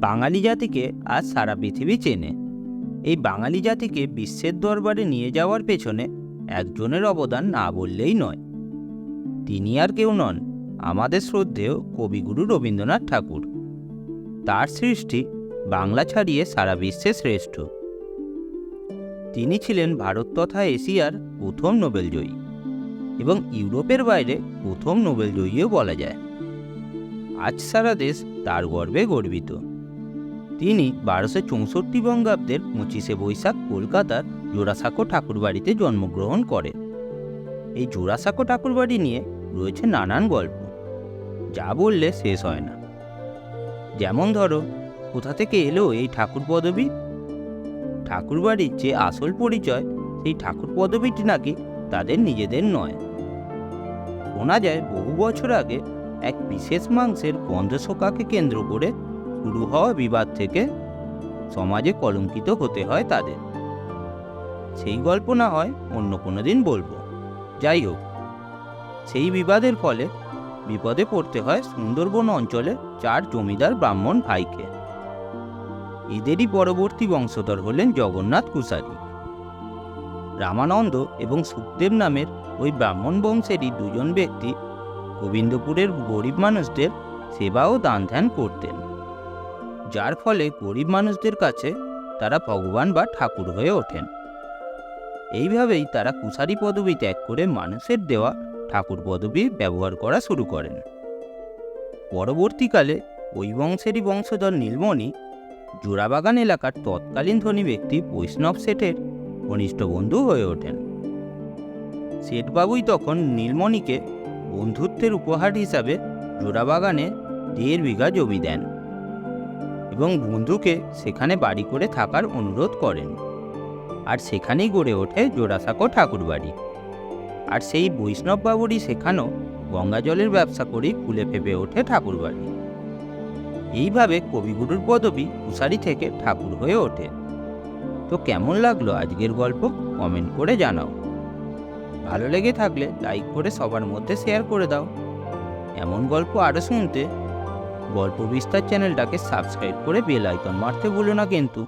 বাঙালি জাতিকে আজ সারা পৃথিবী চেনে। এই বাঙালি জাতিকে বিশ্বের দরবারে নিয়ে যাওয়ার পেছনে একজনের অবদান না বললেই নয়। তিনি আর কেউ নন, আমাদের শ্রদ্ধেয় কবিগুরু রবীন্দ্রনাথ ঠাকুর। তার সৃষ্টি বাংলা ছাড়িয়ে সারা বিশ্বে শ্রেষ্ঠ। তিনি ছিলেন ভারত তথা এশিয়ার প্রথম নোবেলজয়ী এবং ইউরোপের বাইরে প্রথম নোবেলজয়ীও বলা যায়। আজ সারা দেশ তার গর্বে গর্বিত। তিনি বারোশো চৌষট্টি বঙ্গাব্দের পঁচিশে বৈশাখ কলকাতার জোড়াসাঁকো ঠাকুরবাড়িতে জন্মগ্রহণ করেন। এই জোড়াসাঁকো ঠাকুরবাড়ি নিয়ে রয়েছে নানান গল্প, যা বললে শেষ হয় না। যেমন ধরো, কোথা থেকে এলো এই ঠাকুর পদবী? ঠাকুরবাড়ির যে আসল পরিচয়, সেই ঠাকুর পদবীটি নাকি তাদের নিজেদের নয়। শোনা যায় বহু বছর আগে এক বিশেষ মাংসের গন্ধশোকাকে কেন্দ্র করে শুরু হওয়া বিবাদ থেকে সমাজে কলঙ্কিত হতে হয় তাদের। সেই গল্প না হয় অন্য কোনো দিন বলব। যাই হোক, সেই বিবাদের ফলে বিপদে পড়তে হয় সুন্দরবন অঞ্চলে চার জমিদার ব্রাহ্মণ ভাইকে। এদেরই পরবর্তী বংশধর হলেন জগন্নাথ কুসারি রামানন্দ এবং সুখদেব নামের ওই ব্রাহ্মণ বংশেরই দুজন ব্যক্তি গোবিন্দপুরের গরিব মানুষদের সেবা ও দান ধ্যান করতেন। যার ফলে গরিব মানুষদের কাছে তারা ভগবান বা ঠাকুর হয়ে ওঠেন। এইভাবেই তারা কুশারি পদবি ত্যাগ করে মানুষের দেওয়া ঠাকুর পদবি ব্যবহার করা শুরু করেন। পরবর্তীকালে ওই বংশেরই বংশধর নীলমণি জোড়াবাগান এলাকার তৎকালীন ধনী ব্যক্তি বৈষ্ণব শেঠের ঘনিষ্ঠ বন্ধু হয়ে ওঠেন। শেঠবাবুই তখন নীলমণিকে বন্ধুত্বের উপহার হিসাবে জোড়াবাগানে দেড় বিঘা জমি দেন এবং বন্ধুকে সেখানে বাড়ি করে থাকার অনুরোধ করেন। আর সেখানেই গড়ে ওঠে জোড়াসাঁকো ঠাকুরবাড়ি। আর সেই বৈষ্ণব বাবুরই শেখানো গঙ্গা জলের ব্যবসা করেই ফুলে ফেপে ওঠে ঠাকুরবাড়ি। এইভাবে কবিগুরুর পদবী কুশারি থেকে ঠাকুর হয়ে ওঠে। তো কেমন লাগল আজকের গল্প? কমেন্ট করে জানাও। ভালো লেগে থাকলে লাইক করে সবার মধ্যে শেয়ার করে দাও। এমন গল্প আরও শুনতে, গল্প বিস্তার চ্যানেলটাকে সাবস্ক্রাইব করে বেল আইকন মারতে ভুলো না কিন্তু।